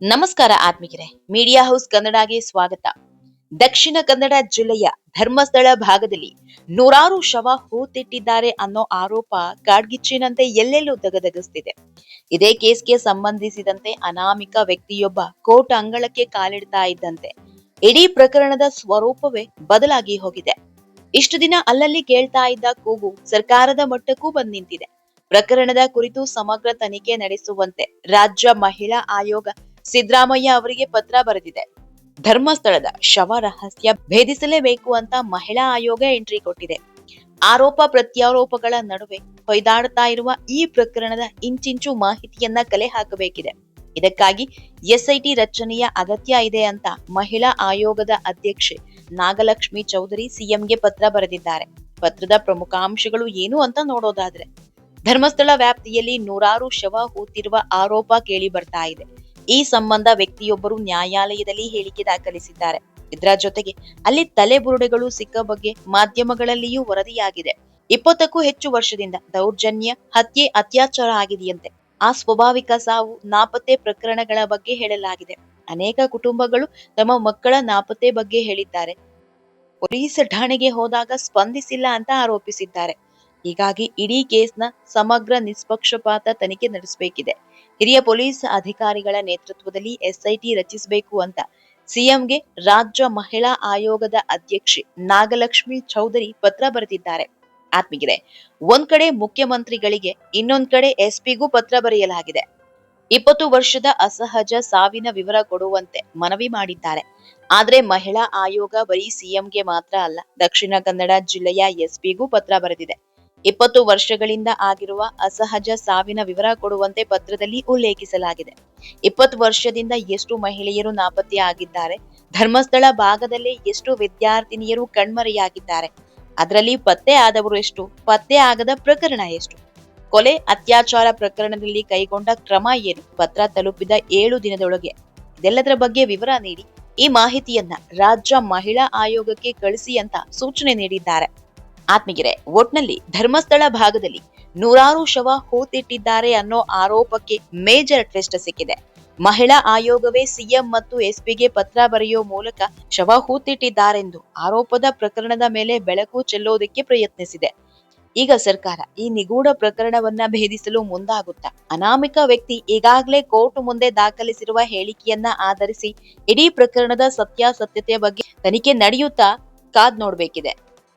ನಮಸ್ಕಾರ ಆತ್ಮಿಕರೇ. Media house ಕನ್ನಡಗೆ ಸ್ವಾಗತ. ದಕ್ಷಿಣ ಕನ್ನಡ ಜಿಲ್ಲೆಯ ಧರ್ಮಸ್ಥಳ ಭಾಗದಲ್ಲಿ ನೂರಾರು ಶವ ಹೂತಿಟ್ಟಿದ್ದಾರೆ ಅನ್ನೋ ಆರೋಪ ಕಾಡ್ಗಿಚ್ಚಿನಂತೆ ಎಲ್ಲೆಲ್ಲೂ ದಗದಗಿಸ್ತಿದೆ. ಇದೇ ಕೇಸ್ಗೆ ಸಂಬಂಧಿಸಿದಂತೆ ಅನಾಮಿಕ ವ್ಯಕ್ತಿಯೊಬ್ಬ ಕೋರ್ಟ್ ಅಂಗಳಕ್ಕೆ ಕಾಲಿಡ್ತಾ ಇದ್ದಂತೆ. ಇಡೀ ಪ್ರಕರಣದ ಸ್ವರೂಪವೇ ಬದಲಾಗಿ ಹೋಗಿದೆ. ಇಷ್ಟು ದಿನ ಅಲ್ಲಲ್ಲಿ ಕೇಳ್ತಾ ಇದ್ದ ಕೂಗು ಸರ್ಕಾರದ ಮಟ್ಟಕ್ಕೂ ಬಂದ್ ನಿಂತಿದೆ. ಪ್ರಕರಣದ ಕುರಿತು ಸಮಗ್ರ ತನಿಖೆ ನಡೆಸುವಂತೆ ರಾಜ್ಯ ಮಹಿಳಾ ಆಯೋಗ ಸಿದ್ದರಾಮಯ್ಯ ಅವರಿಗೆ ಪತ್ರ ಬರೆದಿದೆ. ಧರ್ಮಸ್ಥಳದ ಶವ ರಹಸ್ಯ ಭೇದಿಸಲೇಬೇಕು ಅಂತ ಮಹಿಳಾ ಆಯೋಗ ಎಂಟ್ರಿ ಕೊಟ್ಟಿದೆ. ಆರೋಪ ಪ್ರತ್ಯಾರೋಪಗಳ ನಡುವೆ ಹೊಯ್ದಾಡ್ತಾ ಇರುವ ಈ ಪ್ರಕರಣದ ಇಂಚಿಂಚು ಮಾಹಿತಿಯನ್ನ ಕಲೆ ಹಾಕಬೇಕಿದೆ. ಇದಕ್ಕಾಗಿ ಎಸ್ಐಟಿ ರಚನೆಯ ಅಗತ್ಯ ಇದೆ ಅಂತ ಮಹಿಳಾ ಆಯೋಗದ ಅಧ್ಯಕ್ಷೆ ನಾಗಲಕ್ಷ್ಮಿ ಚೌಧರಿ ಸಿಎಂಗೆ ಪತ್ರ ಬರೆದಿದ್ದಾರೆ. ಪತ್ರದ ಪ್ರಮುಖಾಂಶಗಳು ಏನು ಅಂತ ನೋಡೋದಾದ್ರೆ, ಧರ್ಮಸ್ಥಳ ವ್ಯಾಪ್ತಿಯಲ್ಲಿ ನೂರಾರು ಶವ ಹೂತಿರುವ ಆರೋಪ ಕೇಳಿ ಬರ್ತಾ ಇದೆ. ಈ ಸಂಬಂಧ ವ್ಯಕ್ತಿಯೊಬ್ಬರು ನ್ಯಾಯಾಲಯದಲ್ಲಿ ಹೇಳಿಕೆ ದಾಖಲಿಸಿದ್ದಾರೆ. ಇದರ ಜೊತೆಗೆ ಅಲ್ಲಿ ತಲೆಬುರುಡೆಗಳು ಸಿಕ್ಕ ಬಗ್ಗೆ ಮಾಧ್ಯಮಗಳಲ್ಲಿಯೂ ವರದಿಯಾಗಿದೆ. ಇಪ್ಪತ್ತಕ್ಕೂ ಹೆಚ್ಚು ವರ್ಷದಿಂದ ದೌರ್ಜನ್ಯ, ಹತ್ಯೆ, ಅತ್ಯಾಚಾರ ಆಗಿದೆಯಂತೆ. ಆ ಸ್ವಾಭಾವಿಕ ಸಾವು ನಾಪತ್ತೆ ಪ್ರಕರಣಗಳ ಬಗ್ಗೆ ಹೇಳಲಾಗಿದೆ. ಅನೇಕ ಕುಟುಂಬಗಳು ತಮ್ಮ ಮಕ್ಕಳ ನಾಪತ್ತೆ ಬಗ್ಗೆ ಹೇಳಿದ್ದಾರೆ. ಪೊಲೀಸ್ ಠಾಣೆಗೆ ಹೋದಾಗ ಸ್ಪಂದಿಸಿಲ್ಲ ಅಂತ ಆರೋಪಿಸಿದ್ದಾರೆ. ಹೀಗಾಗಿ ಇಡೀ ಕೇಸ್ನ ಸಮಗ್ರ ನಿಷ್ಪಕ್ಷಪಾತ ತನಿಖೆ ನಡೆಸಬೇಕಿದೆ. ಹಿರಿಯ ಪೊಲೀಸ್ ಅಧಿಕಾರಿಗಳ ನೇತೃತ್ವದಲ್ಲಿ ಎಸ್ಐಟಿ ರಚಿಸಬೇಕು ಅಂತ ಸಿಎಂಗೆ ರಾಜ್ಯ ಮಹಿಳಾ ಆಯೋಗದ ಅಧ್ಯಕ್ಷೆ ನಾಗಲಕ್ಷ್ಮಿ ಚೌಧರಿ ಪತ್ರ ಬರೆದಿದ್ದಾರೆ. ಆತ್ಮಿಗಿದೆ ಒಂದ್ ಕಡೆ ಮುಖ್ಯಮಂತ್ರಿಗಳಿಗೆ ಇನ್ನೊಂದ್ ಕಡೆ ಎಸ್ಪಿಗೂ ಪತ್ರ ಬರೆಯಲಾಗಿದೆ. ಇಪ್ಪತ್ತು ವರ್ಷದ ಅಸಹಜ ಸಾವಿನ ವಿವರ ಕೊಡುವಂತೆ ಮನವಿ ಮಾಡಿದ್ದಾರೆ. ಆದ್ರೆ ಮಹಿಳಾ ಆಯೋಗ ಬರೀ ಸಿಎಂಗೆ ಮಾತ್ರ ಅಲ್ಲ, ದಕ್ಷಿಣ ಕನ್ನಡ ಜಿಲ್ಲೆಯ ಎಸ್ಪಿಗೂ ಪತ್ರ ಬರೆದಿದೆ. ಇಪ್ಪತ್ತು ವರ್ಷಗಳಿಂದ ಆಗಿರುವ ಅಸಹಜ ಸಾವಿನ ವಿವರ ಕೊಡುವಂತೆ ಪತ್ರದಲ್ಲಿ ಉಲ್ಲೇಖಿಸಲಾಗಿದೆ. ಇಪ್ಪತ್ತು ವರ್ಷದಿಂದ ಎಷ್ಟು ಮಹಿಳೆಯರು ನಾಪತ್ತೆ ಆಗಿದ್ದಾರೆ, ಧರ್ಮಸ್ಥಳ ಭಾಗದಲ್ಲಿ ಎಷ್ಟು ವಿದ್ಯಾರ್ಥಿನಿಯರು ಕಣ್ಮರೆಯಾಗಿದ್ದಾರೆ, ಅದರಲ್ಲಿ ಪತ್ತೆ ಆದವರು ಎಷ್ಟು, ಪತ್ತೆ ಆಗದ ಪ್ರಕರಣ ಎಷ್ಟು, ಕೊಲೆ ಅತ್ಯಾಚಾರ ಪ್ರಕರಣದಲ್ಲಿ ಕೈಗೊಂಡ ಕ್ರಮ ಏನು, ಪತ್ರ ತಲುಪಿದ ಏಳು ದಿನದೊಳಗೆ. ಇದೆಲ್ಲದರ ಬಗ್ಗೆ ವಿವರ ನೀಡಿ, ಈ ಮಾಹಿತಿಯನ್ನ ರಾಜ್ಯ ಮಹಿಳಾ ಆಯೋಗಕ್ಕೆ ಕಳಿಸಿ ಅಂತ ಸೂಚನೆ ನೀಡಿದ್ದಾರೆ. ಆತ್ಮಗಿರೆ ಒಟ್ನಲ್ಲಿ ಧರ್ಮಸ್ಥಳ ಭಾಗದಲ್ಲಿ ನೂರಾರು ಶವ ಹೂತಿಟ್ಟಿದ್ದಾರೆ ಅನ್ನೋ ಆರೋಪಕ್ಕೆ ಮೇಜರ್ ಟ್ವಿಸ್ಟ್ ಸಿಕ್ಕಿದೆ. ಮಹಿಳಾ ಆಯೋಗವೇ ಸಿಎಂ ಮತ್ತು ಎಸ್ಪಿಗೆ ಪತ್ರ ಬರೆಯೋ ಮೂಲಕ ಶವ ಹೂತಿಟ್ಟಿದ್ದಾರೆಂದು ಆರೋಪದ ಪ್ರಕರಣದ ಮೇಲೆ ಬೆಳಕು ಚೆಲ್ಲೋದಕ್ಕೆ ಪ್ರಯತ್ನಿಸಿದೆ. ಈಗ ಸರ್ಕಾರ ಈ ನಿಗೂಢ ಪ್ರಕರಣವನ್ನ ಭೇದಿಸಲು ಮುಂದಾಗುತ್ತಾ ಅನಾಮಿಕ ವ್ಯಕ್ತಿ ಈಗಾಗಲೇ ಕೋರ್ಟ್ ಮುಂದೆ ದಾಖಲಿಸಿರುವ ಹೇಳಿಕೆಯನ್ನ ಆಧರಿಸಿ ಇಡೀ ಪ್ರಕರಣದ ಸತ್ಯಾಸತ್ಯತೆಯ ಬಗ್ಗೆ ತನಿಖೆ ನಡೆಯುತ್ತಾ ಕಾದ್ ನೋಡ್ಬೇಕಿದೆ.